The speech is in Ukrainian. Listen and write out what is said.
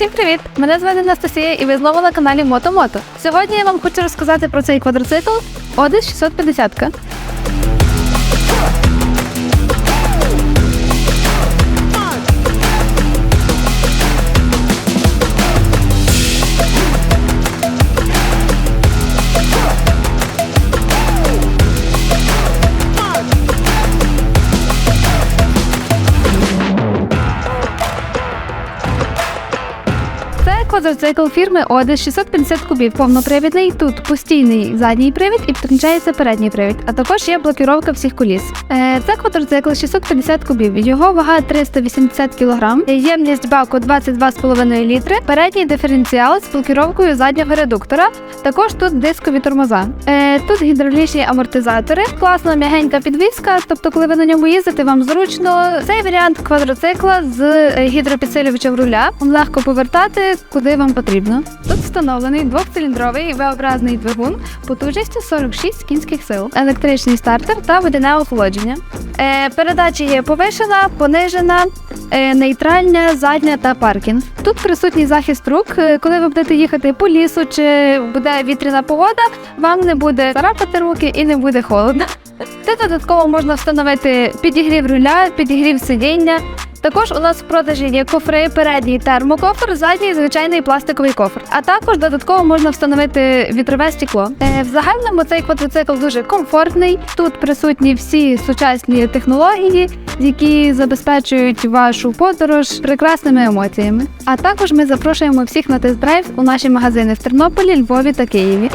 Всім привіт! Мене звати Анастасія і ви знову на каналі Мотомото. Сьогодні я вам хочу розказати про цей квадроцикл Одис 650. Квадроцикл фірми Одис 650 кубів, повнопривідний. Тут постійний задній привід і підключається передній привід, а також є блокіровка всіх коліс. Е, Це квадроцикл 650 кубів. Його вага 380 кг, ємність баку 22,5 літри, передній диференціал з блокіровкою заднього редуктора. Також тут дискові тормоза. Е, Тут гідравлічні амортизатори, класна м'ягенька підвіска. Тобто, коли ви на ньому їздите, вам зручно. Цей варіант квадроцикла з е, гідропідсилювачем руля. Легко повертати куди вам потрібно. Тут встановлений двохциліндровий V-образний двигун потужністю 46 кінських сил, електричний стартер та водяне охолодження. Е, передачі є повишена, понижена, е, нейтральна, задня та паркінг. Тут присутній захист рук. Е, Коли ви будете їхати по лісу чи буде вітряна погода, вам не буде царапати руки і не буде холодно. Тут додатково можна встановити підігрів руля, підігрів сидіння. Також у нас в продажі є кофри, передній термокофр, задній звичайний пластиковий кофр. А також додатково можна встановити вітрове стекло. Е, в загальному цей квадроцикл дуже комфортний. Тут присутні всі сучасні технології, які забезпечують вашу подорож прекрасними емоціями. А також ми запрошуємо всіх на тест-драйв у наші магазини в Тернополі, Львові та Києві.